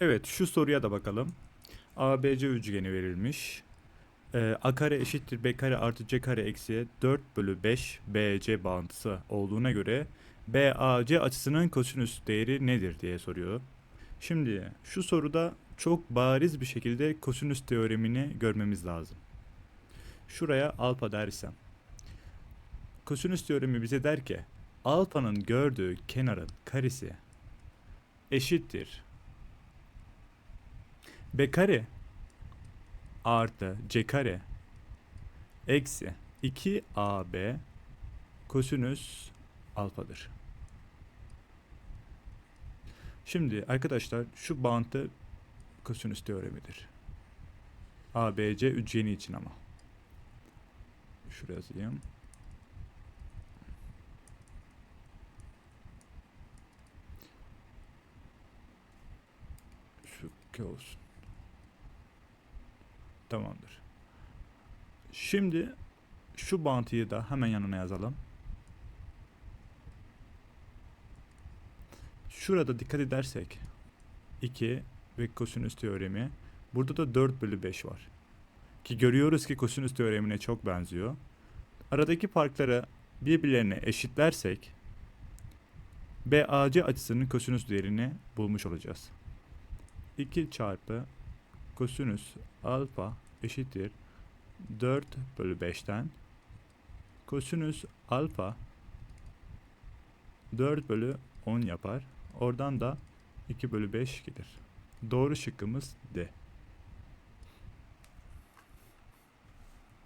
Evet şu soruya da bakalım. ABC üçgeni verilmiş. Ee, A kare eşittir B kare artı C kare eksi 4 bölü 5 BC bağıntısı olduğuna göre BAC açısının kosinüs değeri nedir diye soruyor. Şimdi şu soruda çok bariz bir şekilde kosinüs teoremini görmemiz lazım. Şuraya alfa dersem. Kosinüs teoremi bize der ki alfanın gördüğü kenarın karesi eşittir b kare artı c kare eksi 2ab kosinüs alfadır. Şimdi arkadaşlar şu bağıntı kosinüs teoremidir. ABC üçgeni için ama. Şuraya yazayım. Şu olsun. Tamamdır. Şimdi şu bağıntıyı da hemen yanına yazalım. Şurada dikkat edersek 2 ve kosinüs teoremi burada da 4 bölü 5 var. Ki görüyoruz ki kosinüs teoremine çok benziyor. Aradaki farkları birbirlerine eşitlersek BAC açısının kosinüs değerini bulmuş olacağız. 2 çarpı kosinüs alfa eşittir 4 bölü 5'ten kosinüs alfa 4 bölü 10 yapar. Oradan da 2 bölü 5 gelir. Doğru şıkkımız D.